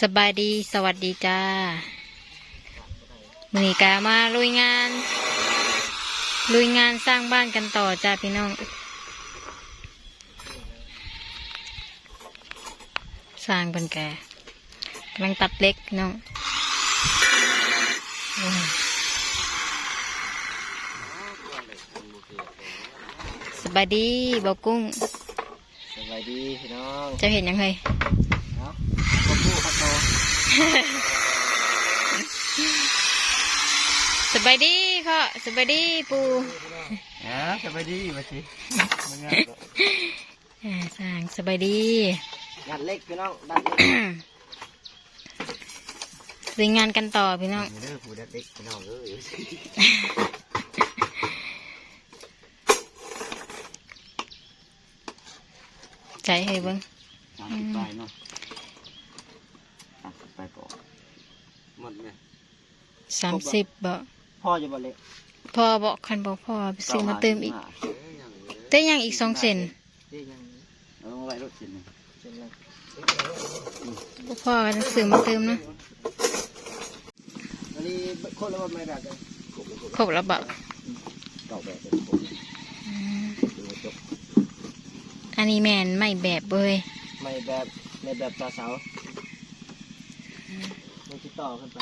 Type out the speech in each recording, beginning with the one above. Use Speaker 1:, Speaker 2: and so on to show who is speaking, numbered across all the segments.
Speaker 1: สบายดีสวัสดีจ้ามือนี้กามาลุยงาน ลุยงานสร้างบ้านกันต่อจ้าพี่น้อง สร้างเป็นแกกำลังตัดเล็กพี่น้องโอ้ยสบายดีบอกุ้ง
Speaker 2: สวัสดีพี่น้อง
Speaker 1: จะเห็นยังไง
Speaker 2: เนาะก็พูดครับโต
Speaker 1: สบายดีพ่อสบายดีปู
Speaker 2: ฮะสวัสดีมาสิมันงาน
Speaker 1: อ่าสร้างสบายดี
Speaker 2: งานเล็กพี่น้องดันเล็ก
Speaker 1: ลุยงานกันต่อพี่น้อง
Speaker 2: เด้อผู้ดันเล็กพี่น้องเอ้ย
Speaker 1: ใจให้เบิ้ง
Speaker 2: สามสิบปลายเนาะสามสิบปลายปอกหมดเลย
Speaker 1: สามสิบบ่
Speaker 2: พ่อจะบ่เล็ก
Speaker 1: พ่อบอกคันบอกพ่อไปซื้อมาเติมอีกแต่ยังอีกสองเซน
Speaker 2: นี่ยังเอาไว้รถเส้นนึงเส้นละ
Speaker 1: บ่พ่อก็ต้องซื้อมาเติมนะ
Speaker 2: อันนี้คนละวันไม่แบบเลย
Speaker 1: ครบแล้วบ่
Speaker 2: เก่าแบบเป็นผม
Speaker 1: อืม
Speaker 2: ดูจบ
Speaker 1: อันนี้แมนไม่แบบเว้ย
Speaker 2: ไม่แบบไม่แบบตาเสาไม่ ติดต่อขึ้นไป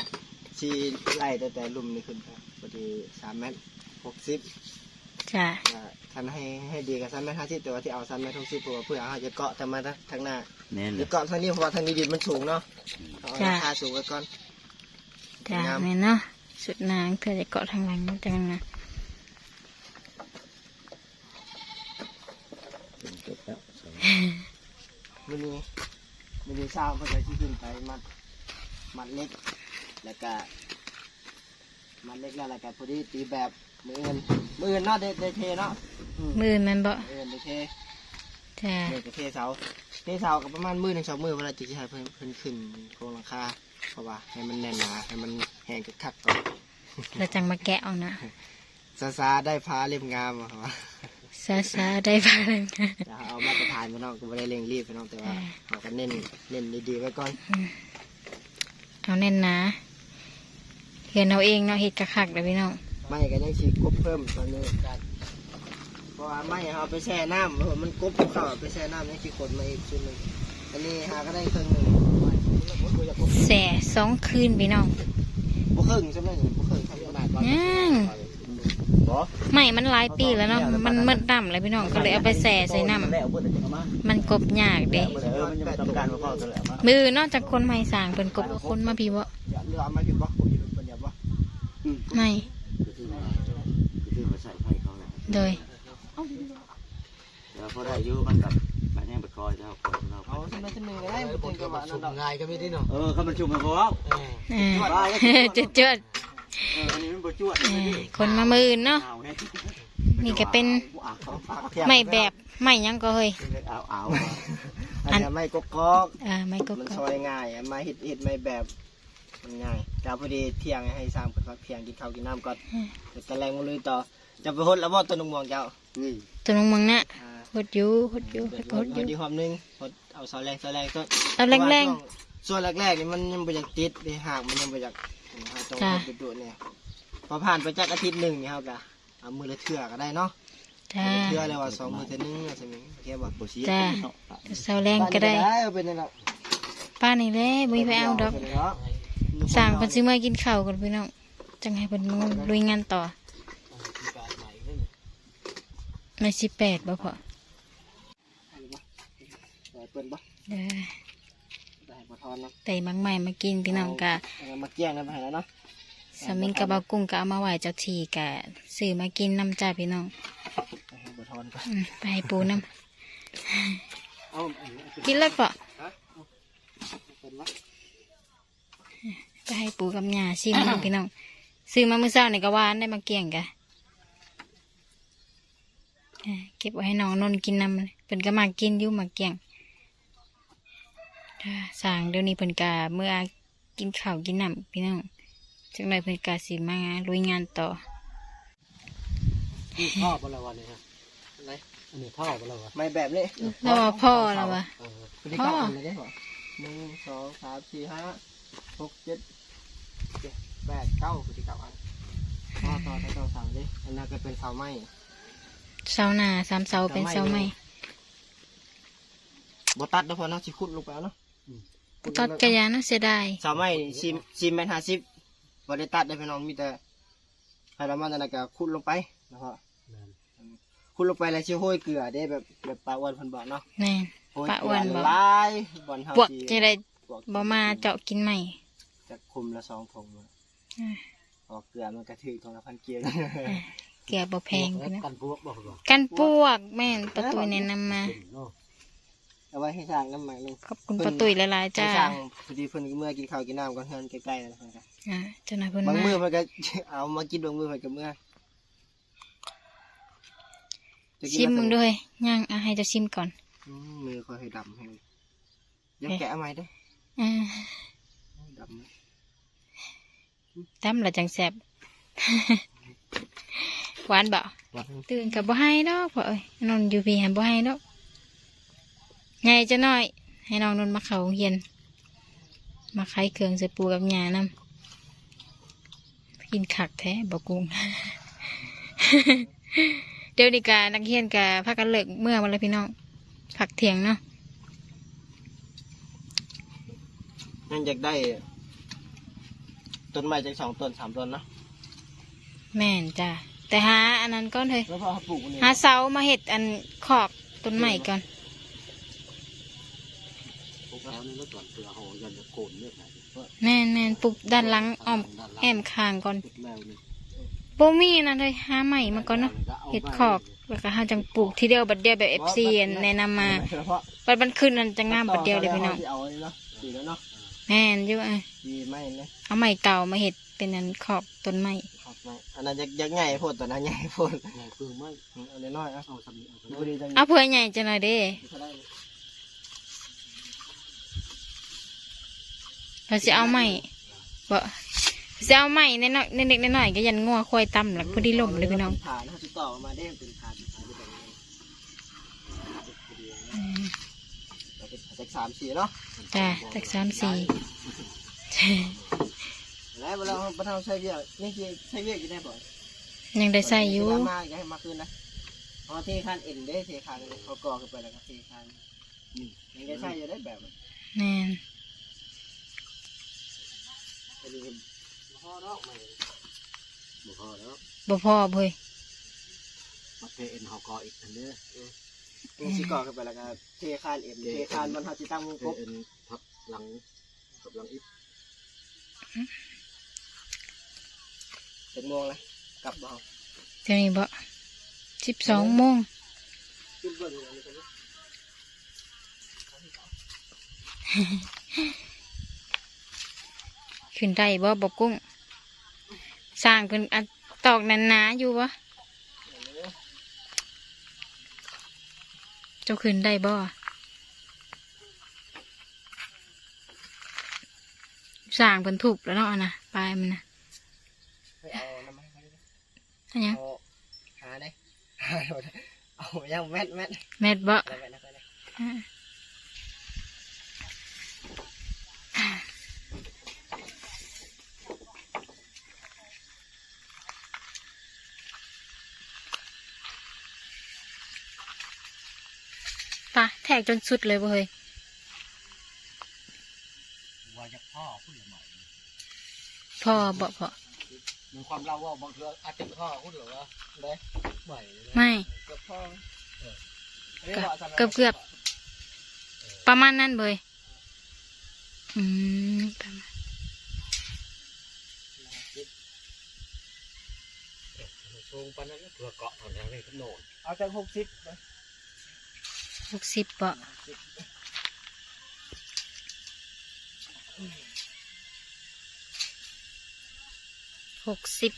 Speaker 2: ชีไล่แต่แต่ลุมนี่ขึ้นไปพอดีสามเมตรหกสิบ
Speaker 1: จ้ะ
Speaker 2: ทันให้ให้ดีกับซันเมตรห้าสิบแต่ว่าที่เอาซันเมตรหกสิบเพราะว่าเพื่อเอาจะเกาะแต่มาทางหน้า
Speaker 3: แน่นเล
Speaker 2: จะ
Speaker 3: ย
Speaker 2: เกาะทางนี้เพราะว่าทางนี้ดินมันสูงเนาะเอาราคาสูงไว้ก่อน
Speaker 1: จ้ะ
Speaker 2: งาม
Speaker 1: แม่นเนาะสุดนางเพื่อจะเกาะทางหลังจังนะ
Speaker 3: จบแล้ว
Speaker 2: มันมีมันมีเศร้าเพื่อที่ขึ้นไปมัด มัดเล็ก แล้วก็มัดเล็กแล้วแล้วก็พอดีตีแบบมือเงินมือเงินเนาะเดเดเทเนาะอืม
Speaker 1: มือมันบ่
Speaker 2: มือเงินเดเท
Speaker 1: จ้ะ
Speaker 2: เดเทเสาเทเสากับประมาณมือหนึ่งสองมือเวลาจะให้เพิ่นเพิ่นขึ้นโครงหลังคาเพราะว่าให้มันแน่นหนาให้มันแห้งคักๆก่อน
Speaker 1: เราจังมาแกะเอานะ
Speaker 2: ซาซาได้พาเล่มงามอะครับ
Speaker 1: ซาซาได้บ้าง
Speaker 2: จะเอามาตรฐานพี่น้องก็ไม่ได้เร่งรีบพี่น้องแต่ว่าเราก็เน้นเน้นดีๆไว้ก่อน
Speaker 1: เอาแน่นนะเขียนเอาเองเนาะเฮ็ดกะคักเด้อพี่น้อง
Speaker 2: ไม่ก็ยังฉีกกบเพิ่มตอนนี้กันเพราะว่าไม่เอาไปแช่น้ำเพราะว่ามันกบภูเขาเอาไปแช่น้ำยังฉีกขนมาอีกชุดหนึ่งอันนี้หาก็ได้ครึ่งหนึ่ง
Speaker 1: แส่สองคืนพี่น้อง
Speaker 2: บุครึ่งใช่ไหมบุครึ่งทำขนาด
Speaker 1: ยัง
Speaker 3: บอ
Speaker 1: ไม่มันหลายปีแล้วเนาะมันมืดดำเลยพี่น้องก็เลยเอาไปแส่ใส่น้
Speaker 3: แล้วเบิดจะเอามาำ
Speaker 1: มันกบยากเด้
Speaker 3: เบิดเออมันจะไม่ต้องการมาพ่อตัวแล้วมา
Speaker 1: มือนอกจากคนไม่สร้างเป็นกบคนมาพี่บ่
Speaker 2: อย่าเรือเอามาอยู่บ่ผมอยู่บนอย่าบ่
Speaker 1: ไม่
Speaker 3: คือมาคือมาใส่ไฟเขาแหละ
Speaker 1: โดย
Speaker 3: แล้วพอได้อยู่มันกับมันยังไปคอยเจ้าคอยเรา
Speaker 2: เอาสักหน่อยสักหนึ่งก็ได้บุญกับว่านั่นดอกง่ายก็ไม่ได้เนาะ
Speaker 3: เออเขามันชุมกันบ่
Speaker 1: เออจดจด
Speaker 3: เอออันนี้มันบ่จวด
Speaker 1: ๆเออคนมามือเนาะ
Speaker 3: เอาให้
Speaker 1: นี่ก็เป็น
Speaker 2: ฝากเทียบ
Speaker 1: ไม่แบบไม่หยังก็เฮ้ย
Speaker 3: เอาเอา
Speaker 2: อันนี้ไม่กกอก
Speaker 1: อ่าไม่กบ
Speaker 2: มัน
Speaker 1: ก็
Speaker 2: ซอยง่ายอะมาเห็ดเห็ดไม่แบบมันง่ายแต่พอดีเที่ยงให้สร้างเป็นพักเที่ยงกินข้าวกินน้ำก่อนเดี๋ยวตะแรงมาลุยต่อจะไปหดแล้วว่าต้นนงมวงเจ้า
Speaker 3: นี่
Speaker 1: ตัวน้องมังน่ะ
Speaker 2: อ่า
Speaker 1: หดอยู่หดอยู่
Speaker 2: เดี๋ยว
Speaker 1: หด
Speaker 2: ห
Speaker 1: อ
Speaker 2: ด
Speaker 1: ยู่
Speaker 2: ดีหอมหนึงหดเอาเสาแรงเสาแรงต้น
Speaker 1: เอาแรง
Speaker 2: ส่วนแรกๆนี่มันยังไม่อยากติดเลยหากมันยังไม่อยาก ต้อง
Speaker 1: จ้ะ
Speaker 2: หดดุๆเนี่ยพอผ่านไปจากอาทิตย์หนึ่งนี่ครับกะเอามือละเทื่อก็ได้เนาะ
Speaker 1: ๆจ้า
Speaker 2: เทื่อเลยว่าสองมือเท่านึงอะใช่ไหมโอเคบ่
Speaker 3: บ่เสีย
Speaker 1: จ้าเสาแรงก็ได้
Speaker 2: เอาเป็นนี่แหละ
Speaker 1: ป้านี่แหละบ่มีไปเอาดอกสร้างเพิ่นสิมากินข้าวกันพี่น้อง จังให้เพิ่นมาลุยงานต่อในสิบแปดบ่พอ
Speaker 2: เปิดบ่
Speaker 1: เด้อ
Speaker 2: ได้บ่ทอนเนาะ
Speaker 1: แต่บางใหม่มากินพี่น้องกะ
Speaker 2: เอามาเกี้ยงกันไปแล้วเนาะ
Speaker 1: สมิงกับบากุ้งก็เอามาไหวเจ้าทีกะซื้อมากินน้ำจ้าพี่น้อง
Speaker 2: เอาบ่ทอนก่อน
Speaker 1: อืมไปให้ปูน้
Speaker 2: เอาำ
Speaker 1: กินแล้วปะ
Speaker 2: เปิดบ่
Speaker 1: ไปให้ปูกับยาชิมพี่น้องซื้อมาเมื่อเช้านี่ก็หวานได้มาเกี่ยงกะอ่าเก็บไว้ให้น้องนนท์กินน้ำเลยเพิ่นก็มากินอยู่มาเกี่ยง อ่าสร้างเดี๋ยวนี้เพิ่นกะเมื่อกินข้าวกินน้ำพี่น้องจังไรเพิ่นกะสิมาลุยงานต่อ
Speaker 2: นี่ท่อบ่ละวันนี่ฮะอะไรอันนี้ท่อบ่ละวันไม่แบบนี้
Speaker 1: แล้วว่าพ่อแล้ววะ
Speaker 2: เออพฤติกรรมอะไรได้บ่หนึ่งสองสามสี่ห้าหกเจ็ดเจ็ดแปดเก้าพฤติกรรมอันต่อต่อต่อต่อเสาดิอันนั้นก็เป็นเสาไม้
Speaker 1: เสาหน้าสามเสาเป็นเสาไม้
Speaker 2: บตัดแล้วพอเนาะสิขุดลงไปเอาเนาะขุ
Speaker 1: ตัด
Speaker 2: ลงไป
Speaker 1: กระยานะเสียดาย
Speaker 2: เสาไม้ซิมซิมแมนห้าสิบบริตัดได้พี่น้องมีแต่ให้เรามันนั่นก็ขุดลงไปนะครับขุดลงไปแล้วชิโห้อยเกลือได้แบบแบบปลาอ้วนเพันบอกเนาะ
Speaker 1: แม่น
Speaker 2: โห้ย
Speaker 1: ปลา
Speaker 2: เก
Speaker 1: อ้
Speaker 2: ลื
Speaker 1: ว
Speaker 2: อน
Speaker 1: บอก
Speaker 2: หลายบอลเฮา
Speaker 1: พวก
Speaker 2: สิ
Speaker 1: จะได้
Speaker 2: พวก
Speaker 1: บ่มาเจาะกินใหม่
Speaker 2: จะคุมละสองถุงเลย
Speaker 1: อ่า
Speaker 2: ออกเกลือมันกระถือของละพันเกียร์
Speaker 1: เกลือบ่แพงพี่นะ
Speaker 3: กันพวกบอกว่า
Speaker 1: กันปวกแม่นประตูแนะนำมา
Speaker 3: เนาะ
Speaker 2: เอาไว้ให้สร้างน้ำใหม่นึง
Speaker 1: ขอบคุณประตูหลายๆจ้า
Speaker 2: ให้สร้างพอดีเพิ่นเมื่อกินข้าวกินน้ำก่อนเฮือนใกล้ๆนะครับ
Speaker 1: อ่าเจ้านายเพิ่น
Speaker 2: บาง
Speaker 1: มา
Speaker 2: มือเพิ่นก็เอามากินบางมือเพิ่นก็เมื่อจะกิน
Speaker 1: ชิมมึงาด้วยย่างอะให้จะชิมก่อน
Speaker 2: อืมมือค่อยให้ดำให้ยังแกะเอาใหม่เด้อ
Speaker 1: อ่า
Speaker 2: ดำไหม
Speaker 1: ตำละจังแซ่บหวานบ่
Speaker 2: หวาน
Speaker 1: ตื่นกับบ่ให้ดอกพ่อเอ้ยนอนอยู่พี่หันบ่ให้ดอก ไงจะน้อย ให้น้องนนท์มาเข้าโรงเรียน มาขายเครื่องใส่ปูกับหญ้านำกินขักแท้บ่กุ้งเดี๋ยวนี้กานักเรียนกาพักกันเลิกเมื่อวันละพี่น้องผักเถียงเนาะ
Speaker 2: นั่นอยากได้ ต้นไม้จากสองต้นสามต้นเนาะ
Speaker 1: แม่นจ้ะแต่หาอันนั้นก่อนเลย
Speaker 2: แล้วพอเขาปลูกอันนี้
Speaker 1: หาเสามาเห็ดอันขอกต้นใหม่ก่อน
Speaker 3: พวกแล้ว นี่แล้วก่อนเสือหอยันจะโกนเลือดไหน
Speaker 1: แม่นแม่นปลูกด้านหลังอ้อมแอมคางก่อน
Speaker 3: ติดแล้วนี่
Speaker 1: โบมีอันนั้นเลยหาใหม่มาก่อนเนาะเห็ดขอกแล้วก็หาจังปลูกทีเดียวบัดเดียวแบบเอฟซีแนะนำมา
Speaker 2: เฉพาะ
Speaker 1: บัดมันขึ้นอันจะงามบัดเดียวเลยพี่น้อง
Speaker 2: เอาอันนี้เนาะสีแล้วเนาะ
Speaker 1: แม่นอยู่อะ
Speaker 2: ดีไหมเนี่ย
Speaker 1: เอาใหม่เก่ามาเห็ดเป็นอันขอบต้นไม้
Speaker 2: ครับไม่อันนั้นยักยักใหญ่โพดตอนนั้นใหญ่โพด
Speaker 3: ใหญ่คือไม่
Speaker 2: เอาน้อยๆอะ
Speaker 3: เอาสำนีเอา
Speaker 2: พอดีจัง
Speaker 1: เอาเพื่อใหญ่จังเลยเด้
Speaker 2: เขาได้
Speaker 1: เราจะเอาใหม่บ่จะเอาใหม่ในน้อยเด็กๆน้อยๆก็ยันงัวควายตำหลักพอดีล่มเลยพี่น้อง
Speaker 2: ฐานเขาติดต่อมาได้เป็นฐานฐานที่แบบนี้
Speaker 1: อืม
Speaker 2: เราเป็นจากสามสี่เนาะ
Speaker 1: จ้ะตักสามสี่
Speaker 2: แล้วเวลาเราไปทำใช้เวียกนี่คือใช้เวียกอยู่ได้บ่อย
Speaker 1: ยังได้ใส่อยู่
Speaker 2: เวลามาอย่าให้มาคืนนะเอาเทคานเอ็นได้เทคานเขากรอขึ้นไปแล้วก็เทคานนี่ยังได้ใช้อยู่ได้แบบมัน
Speaker 1: แม่น
Speaker 2: พอ
Speaker 3: แล้วไม่บ่พอแล้ว
Speaker 1: บ่พอเว้ย
Speaker 3: มาเทเอ็นหอกออีกอันเนี้ย
Speaker 2: นี่สิกรอขึ้นไปแล้วก็เทคานเอ็นเทคานมันเขาจะตั้งวง
Speaker 3: เท
Speaker 2: กบ
Speaker 3: เอ็นทับหลังกับหลังอีก
Speaker 2: เป็นโมงเลยกลับบ้าน
Speaker 1: เดี๋ยวนี้บ่สิบสองโมง
Speaker 2: ขึ้นเบิ่งอันนี้กันนะ
Speaker 1: ขึ้นได้บ่บ่กุ้ง สร้างขึ้นอันตอกนันหนาอยู่วะเจ้าขึ้นได้บ่สร้างเพิ่นถูกแล้วเนาะอันนะปลายมันนะ
Speaker 2: ไปเอาน้ำมันไป
Speaker 1: อันยัง
Speaker 2: เอาหาได้หาได้เอาย่างแมทแมท
Speaker 1: แม่ดบ่
Speaker 2: อะไรแบบนั้นก็ได้
Speaker 1: อ่า ปะแทกจนสุดเลยบ่เฮ้ย
Speaker 3: ว่าจะพ่อพูดละหน่อย
Speaker 1: พ่อบ่พ่อ
Speaker 3: มีความเล่าว่าบางทีอาจจะพ่อพูดหรือว่า
Speaker 2: ได้
Speaker 3: ใหม่
Speaker 1: ไม่
Speaker 2: เกือบพอ
Speaker 1: เกือบเกือบประมาณนั้นเบยอืมประมาณ
Speaker 3: ช่วงปันนั้นเพื่อเกาะถอนแรงเลยขนน
Speaker 2: เอาจากหกสิบนะ
Speaker 1: หกสิบบ่หกสิบ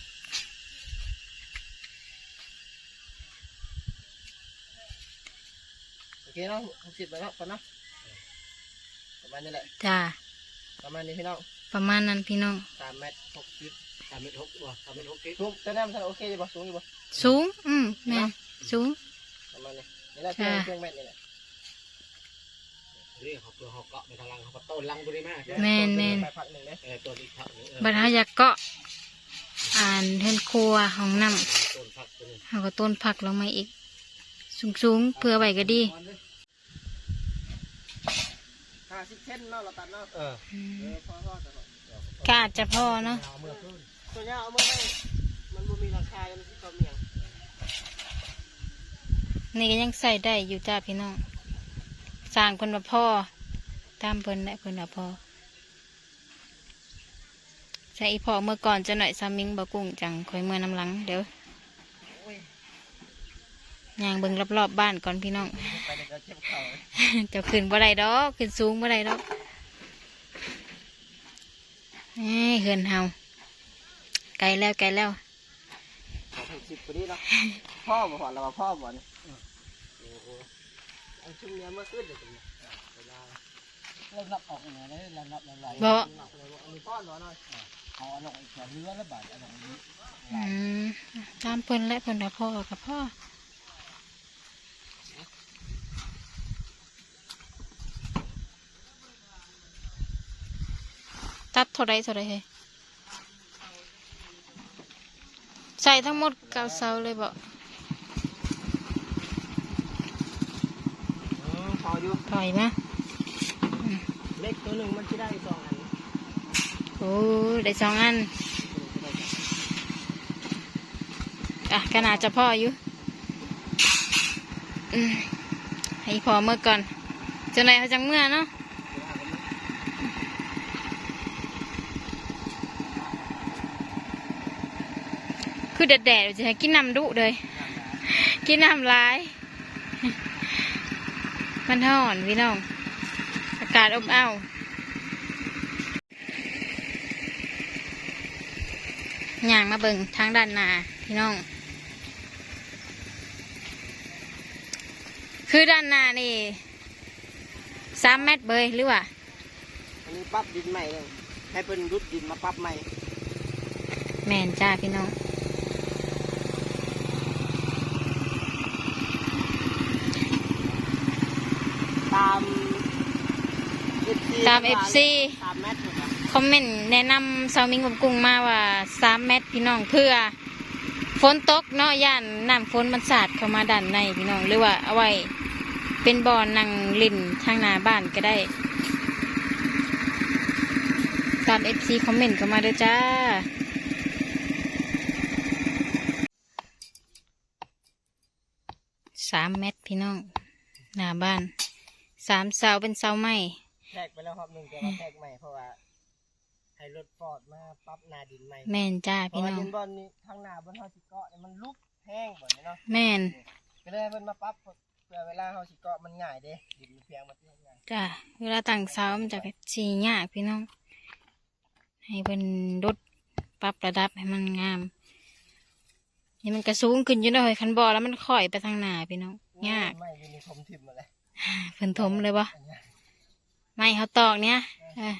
Speaker 2: โอเคเนาะหกสิบไปเนาะก่อนเนาะประมาณนี้แหละ
Speaker 1: จ้า
Speaker 2: ประมาณนี้พี่น้อง
Speaker 1: ประมาณนั้นพี่น้อง
Speaker 2: สามเมตรหกสิบ
Speaker 3: สามเมตรหกว่ะสามเมตรหกสิบ
Speaker 2: สูงแต่แน่มันโอเคอยู่ปะสูงอยู่ปะ
Speaker 1: สูง อืมแม่นสูง
Speaker 2: ประมาณนี้นี่แหละเพียง
Speaker 1: จ้า
Speaker 2: เพียงเมตรนี่แหละ
Speaker 3: นี่เขาเพื่อเขาเกาะไปทางลังเขาก็ต้นลังบริมา
Speaker 1: แม่นแม่น
Speaker 2: ไปพักหนึ่งเลย
Speaker 3: เออตัวอีกพักหนึงเออ
Speaker 1: บัดเฮาอยากเกาะอ่านเฮือนครัวห้องน้ำ
Speaker 3: ต้นพักตัวนี้
Speaker 1: เฮาก็ต้นผักลงมาอีก สูงๆ เพื่อไว้ก็ดี
Speaker 2: ห้าสิบเซนเนาะเราตัดเนาะ
Speaker 3: เออ
Speaker 1: อื
Speaker 2: เอ
Speaker 1: ม
Speaker 2: อพอพอแต่ว่า
Speaker 1: ก็อาจจะพอเนาะ
Speaker 3: เอาเมื่อคืน
Speaker 2: ตัวเนี้ยเอามาให้มันบ่มีราคากันที่เขาเมียง
Speaker 1: นี่ก็ยังใส่ได้อยู่จ้าพี่น้อง สร้างเพิ่นว่าพ่อ ตามเพิ่นแหละเพิ่นว่าพ่อใส่อีพ่อเมื่อก่อนจะหน่อยซามิงบะกุ้งจังคอยเมื่อน้ำหลังเดี๋ยว
Speaker 2: ยา
Speaker 1: งเบิ่งรอบๆบ้านก่อนพี่น้อง
Speaker 2: เจะเจ็บเข่าเลย
Speaker 1: เจะขึ้นบ่ได้ดอกขึ้นสูงบ่ได้ดอกเอ้ยเฮือนเฮาไกลแล้วไกลแล้ว
Speaker 2: ขอถึงสิบกว่านเนาะพ่อบ่พอเราพ่อบ่เนี่ย
Speaker 3: โอ้โห
Speaker 2: อันชุ่มเนี้ยเมื่อคืนเดี๋ยวจะมีเวลาเริ่มรับออกเหนือเลยรับรับรับไหล
Speaker 1: บ่
Speaker 2: รับเลยว่าอันนี้พ่อหน่อยหน่อยเอาอันนั้นอีกแขนเรือแล้วบาดอันนั้นนี้
Speaker 1: อืมตามเพิ่นและเพิ่นว่าพ่อกับพ่อตัดเท่าไรเท่าไรเฮ้ยใส่ทั้งหมดเก้าเสาเลยบ่
Speaker 2: อืมพ ออยู่
Speaker 1: ถอยมา
Speaker 2: เล็กตัวหนึ่งมันจะได้สองอัน
Speaker 1: โอ้ยได้สองอันอะขนาดจะพ่ออยู่อืมให้พอเมื่อก่อนเจะไหนเขาจังเมื่อเนาะคือแดดๆจะให้กินน้ำดุเลย กินน้ำหลาย มันห่อนพี่น้อง อากาศอบอ้าวย่างมาเบิ่งทางด้านหน้าพี่น้อง คือด้านหน้านี่สามเมตรเบยหรือว่า
Speaker 2: อันนี้ปรั๊บดินใหม่เลยให้เป็นรุดดินมาปรั๊บใหม่
Speaker 1: แม่นจ้าพี่น้อง
Speaker 2: ตาม FC
Speaker 1: ตาม FC
Speaker 2: ตามแมทเลยนะ
Speaker 1: คอมเมนต์แนะนำสาวมิงกับกุ้งมาว่าสามเมตรพี่น้องเพื่อฝนตกเนาะย่านน้ำฝนมันสาดเข้ามาด้านในพี่น้องหรือว่าเอาไว้เป็นบ่อนั่งลิ่นทางหน้าบ้านก็ได้ ตามเอฟซีคอมเมนต์เข้ามาเด้อจ้า สามเมตรพี่น้อง หน้าบ้าน สามเสาเป็นเสาไม้
Speaker 2: แทกไปแล้วรอบหนึ่งแต่ว่าแทกใหม่เพราะว่าให้รถฟอร์ดมาปรั๊บนาดินใหม่
Speaker 1: แม่นจ้า
Speaker 2: เพราะ
Speaker 1: พี่
Speaker 2: ว่า
Speaker 1: น้อง
Speaker 2: ดินบอลนี่ทางหน้าบนเฮาสิเกาะเนี่ยมันลุกแห้งบ่เนี่ยเนาะ
Speaker 1: แม่น
Speaker 2: ก็เลยให้เพิ่นมาปรั๊บเพื่อเวลาเฮาสิเกาะมันง่ายเด้ดินมันเพียงมันเพียงง่าย
Speaker 1: จ้าเวลาตั้งเสามันจะสียากพี่น้อง ให้เป็นรถปรับระดับให้มันงาม นี่มันกระสูงขึ้นอยู่เนาะเฮ้ยคันบอแล้วมันค่อยไปทางหน้าพี่น้องยาก
Speaker 2: ไม่มีนิคมทิมมาเลย
Speaker 1: เพิ่นถมเลยบ่
Speaker 2: อันเนี้ย
Speaker 1: ไม่เขาตอกเนี้ยเออ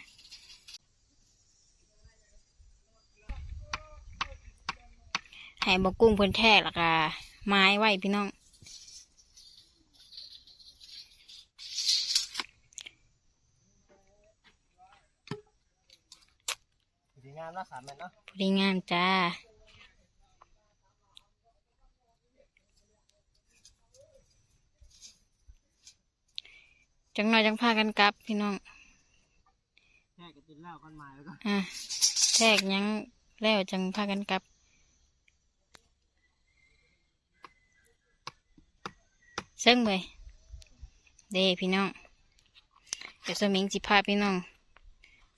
Speaker 1: ให้บกุ้งเพิ่นแทกแล้วก็ไม้ไว้พี่น้อง
Speaker 2: ดีงามเนาะสามแม่นเนาะ
Speaker 1: พอดีงามจ้า จังหน่อยจังพากันกลับพี่น้อง
Speaker 2: แทกกับดินเหล้ากันมาแล้วก็
Speaker 1: อะแทกหยังแล้วจังพากันกลับเซิ่งไปเด้พี่น้องเดี๋ยวสมิงสิพาพี่น้อง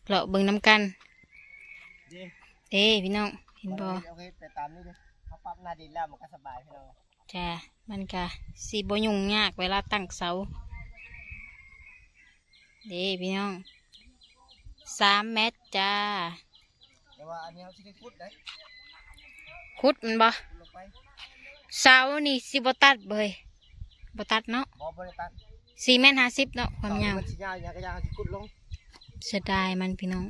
Speaker 1: เลาะเบิ่งน้ำกัน
Speaker 2: ดี
Speaker 1: เด้พี่น้องเห็นบ่
Speaker 2: โอเคไปตามนี้เลยเขาปรั๊บนาดินแล้วมันก็สบายพี่น้อง
Speaker 1: จ้ามันกะสีบยุ่งยากเวลาตั้งเสา เด้พี่น้องสามเมตรจ้า
Speaker 2: แต่ว่าอันนี้เขาสิได้ขุดได้
Speaker 1: คุดมันบ่
Speaker 2: ขุดลงไป
Speaker 1: เสานี่สิบตัดเบยบตัดเนาะ
Speaker 2: บ่บริตัน
Speaker 1: สี่เมตรห้าสิบเนาะความยาว
Speaker 2: มันสิยาวอย่างก็ยาวสิขุดลง
Speaker 1: เสียดายมันพี่น้อง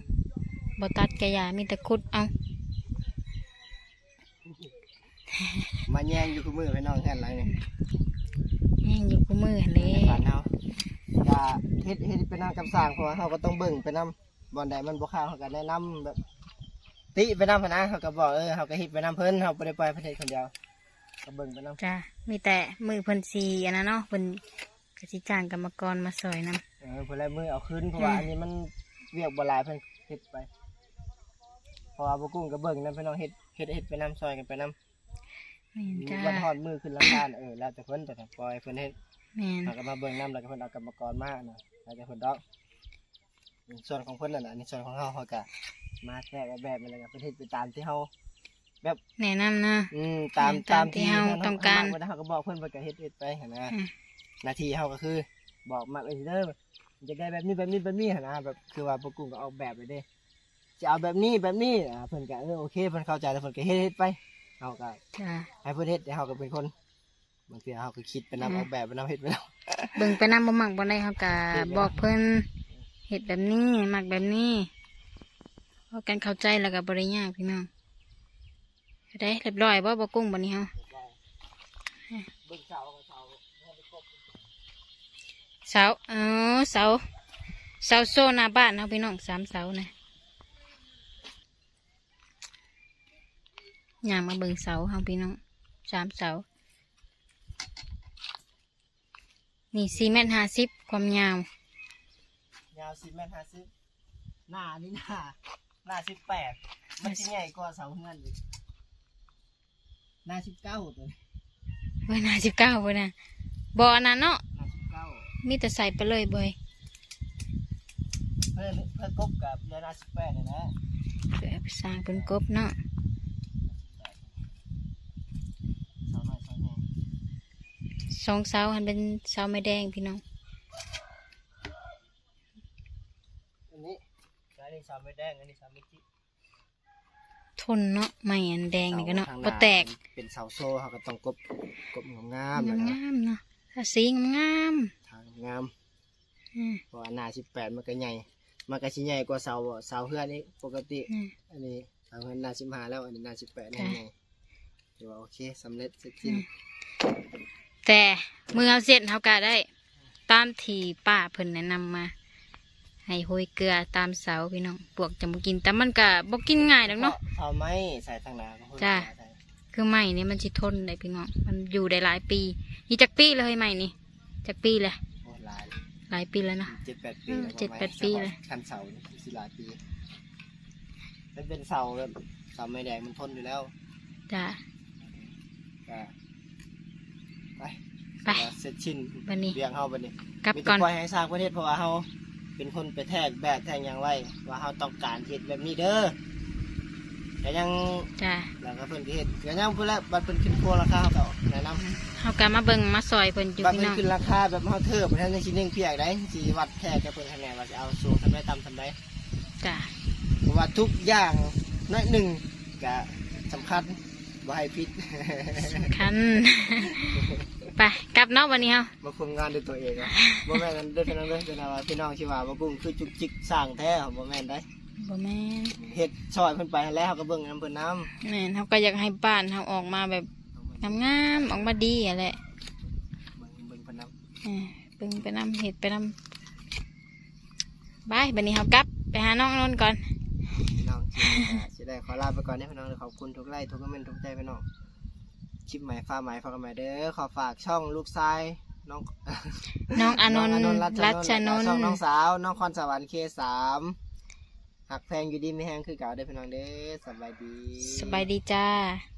Speaker 1: บตัดกระยามีแต่คุดเอา
Speaker 2: มาแยงอยู่กับมือพี่น้องแค่ไรเนี่ย
Speaker 1: แห้งอยู่กูมือหั่นเลย
Speaker 2: ฝันเอาก็ว่า เฮ็ดเฮ็ดไปนำกับสร้างเพราะว่าเฮาก็ต้องเบิ่งไปนำบ่อนใดมันบ่เข้าเฮาก็แนะนำแบบ ติไปนำหั้นนะเฮาก็บอกเออเฮาก็เฮ็ดไปนำเพิ่นเฮาบ่ได้ปล่อยประเทศคนเดียวก็เบิ่งไปนำ
Speaker 1: จ้ามีแต่มือเพิ่นสีอันนั้นเนาะเพิ่นกสิจ้างกรรมกรมาซอยนํ
Speaker 2: เออเพิ่นเลยมือเอาขึ้นเพราะว่า
Speaker 1: อืม
Speaker 2: อันนี้มันเวียกบ่หลายเพิ่นเฮ็ดไปเพราะว่าบ่กุ้งก็เบิ่งนำพี่น้องเฮ็ดเฮ็ดเฮ็ดไปนำซอยกันไปนำ
Speaker 1: แม่นจ้า
Speaker 2: วันฮอดมือขึ้นราคาเออแล้วแต่เพิ่นแต่ถ้าปล่อยเพิ่นเฮ็ด
Speaker 1: แม่น
Speaker 2: เราก็มาเบิ่งน้ำแล้วก็เพิ่นเอากรรมกรมาน่ะ แล้วแต่เพิ่นดอกส่วนของเพิ่นนั่นน่ะอันนี้ส่วนของเฮาเฮาก็มาแก้แบบนี้แหละครับเพิ่นเฮ็ดไปตามที่เฮา
Speaker 1: แนะนำนะ
Speaker 2: อืมตาม
Speaker 1: ตามที่เฮาต้องการ
Speaker 2: เฮเฮาก็บอกเพิ่นเพิ่นก็เฮ็ดเฮ็ดไปหั่นนะ
Speaker 1: อืม
Speaker 2: หน้าที่เฮาก็คือ บอกมาเอ้ยเด้อมันจะได้แบบนี้แบบนี้แบบนี้หั่นนะแบบคือว่าพวกกุ้งก็ออกแบบไปเด้จะเอาแบบนี้แบบนี้อ่าเพิ่นก็เออโอเคเพิ่นเข้าใจแล้วเพิ่นก็เฮ็ดเฮ็ดไปเฮาก็
Speaker 1: จ้า
Speaker 2: ให้เพิ่นเฮ็ดแต่เฮาก็เป็นคนบางทีเฮาก็คิดไปนำ
Speaker 1: อืม
Speaker 2: ออกแบบไปนำเฮ็ดไปนำ
Speaker 1: เบิ่งไปนำบ่มักบ่ได้เฮาก็บอกเพิ่นเฮ็ดแบบนี้มักแบบนี้พอกันเข้าใจแล้วก็บ่ได้ยากพี่น้องได้เรียบร้อยบ่บ่กุ้งบัดนี้เฮา
Speaker 2: เบิ่งเสากับเสาให้ไปครบ
Speaker 1: เสาเออเสาเสาโซนหน้าบ้านเฮาพี่น้องสามเสานะย่างมาเบิ่งเสาเฮาพี่น้องสามเสา นี่สี่เมตรห้าสิบความยาว
Speaker 2: ยาว10เมตร50หน้านี่หน้าหน้า18มันสิใหญ่กว่าเสาเฮือนอีกหน้า19ตัวนี้
Speaker 1: เว้ยน่าสิบเก้าเว้ยนะบ่อนั้นเนาะ
Speaker 2: หน้า19
Speaker 1: มีแต่ใส่ไปเลยเบย
Speaker 2: เพื่อนเพื่อนกบกับเรือหน้า18นี่นะ
Speaker 1: เพื่อไปสร้างเป็นกบเนาะ
Speaker 2: เสาน้อยเสาใหญ่
Speaker 1: สองเสาหันเป็นเสาไม้แดงพี่น้อง
Speaker 2: อันนี้อันนี้เสาไม่แดงอันนี้เสาไม่จิ
Speaker 1: ทนเนาะไม้อันแดงนี่ก็เนาะ
Speaker 2: ทงห
Speaker 1: บ่แตก
Speaker 2: เป็นเสาโซ่เขาก็ต้องกบกบงามๆ
Speaker 1: งา
Speaker 2: นะ
Speaker 1: ม
Speaker 2: ครับ
Speaker 1: งามๆเนาะถ้าสีงาม
Speaker 2: ทางงาม
Speaker 1: ๆอืม
Speaker 2: เพราะว่าหน้า18มันก็ใหญ่มันก็สิใหญ่กว่าเสาเสาเฮือนนี่ปกติ
Speaker 1: อืม
Speaker 2: อันนี้เสาเฮือนหน้า15แล้วอันนี้หน้า18นี่
Speaker 1: ค่ะ
Speaker 2: ไงถือว่าโอเคสำเร็จเสร็จสิ้น
Speaker 1: แต่มือเอาเสร็จเขาก็ได้ ตามที่ป้าเพิ่นแนะนำมา ให้โหยเกลือตามเสาพี่น้องปวกจะมากิน แต่มันก็บ่กินง่ายดอกเนาะ
Speaker 2: เอาไม้ใส่ทางหน้าก็เพิ่น
Speaker 1: จ้ะ
Speaker 2: ใส่
Speaker 1: คือไม้นี่มันสิทนได้พี่น้อง มันอยู่ได้หลายปี นี่จักปีเลยไม้นี่จักปีเลย
Speaker 2: โอ้หลาย
Speaker 1: หลายปีแล้วเนาะ
Speaker 2: เจ็ดแปดปี
Speaker 1: อืม
Speaker 2: แล้ว
Speaker 1: เจ็ดแปดปีเลย
Speaker 2: คันเสานี่สิหลายปีมันเป็นเสาแบบเสาไม้แดงมันทนอยู่แล้ว
Speaker 1: จ้ะ
Speaker 2: ก็ไป
Speaker 1: ไป
Speaker 2: เสร็จชิ้น
Speaker 1: บัดนี้
Speaker 2: เรียงเฮาบัดนี้
Speaker 1: กลับ
Speaker 2: มี
Speaker 1: ก่
Speaker 2: แต่
Speaker 1: อน
Speaker 2: ปล่อยให้สร้างประเทศเพราะว่าเฮาเป็นคนไปแทกแบบแทกหยังไว้ว่าเฮาต้องการเฮ็ดแบบนี้เด้อแต่ยัง
Speaker 1: จ้ะ
Speaker 2: แล้วก็เพิ่นก็เฮ็ดก็ยังเพิ่นละบัดเพิ่นขึ้นโคราคาเฮาก็แนะนำ
Speaker 1: เฮาก็มาเบิ่งมาซอยเพิ่นอยู่
Speaker 2: บัด
Speaker 1: พี่
Speaker 2: เพิ่น
Speaker 1: น้อง
Speaker 2: ขึ้นราคาแบบเฮาเทิบบ่ทันได้สิหนึงเพียกได้สิวัดแทกกับเพิ่นคะแนนว่าสิเอาสูงทำได้ต่ำทำได้
Speaker 1: จ้ะ
Speaker 2: เพราะว่าทุกอย่างน้อยหนึ่งก็สำคัญบ่ให้ผิด
Speaker 1: คัน ไปกลับเนาะวันนี้เฮา
Speaker 2: มาคุมงานด้วยตัวเองอะบ่แม่นกันเด้อพี่น้องเด้อเป็นว่าพี่น้องที่ว่าบ่กุ้งคือจุกจิกสร้างแท้บ่แม่นได้
Speaker 1: บ่แม่น
Speaker 2: เฮ็ดซอยเพิ่นไปแล้วเฮาก็เบิ่งนำเพิ่นนำ
Speaker 1: แม่นเฮาก็อยากให้บ้านเฮาออกมาแบบงามๆออกมาดีอะแหละ
Speaker 2: เบิ่งเบิ่งเพิ่นนำ
Speaker 1: เออเบิ่งไปนำเฮ็ดไปนำบายบัดนี้เฮากลับไปหาน้องนนท์ก่อน
Speaker 2: พี่น้องสิได้ขอลาไปก่อนเด้อพี่น้องขอบคุณทุกไลค์ทุกคอมเมนต์ทุกใจพี่น้อง คลิปใหม่ฟ้าใหม่ฝากกันใหม่เด้อขอฝากช่องลูกชายน้อง
Speaker 1: น้องอานนท์
Speaker 2: น้ง
Speaker 1: รัชนน
Speaker 2: ช่อง
Speaker 1: ท์
Speaker 2: น้องสาวน้องคอนสวรรค์เคสามหักแพงอยู่ดีไม่แห้งคือเก่าเด้อพี่น้องเด้อสบายดี
Speaker 1: สบายดีจ้า
Speaker 2: ส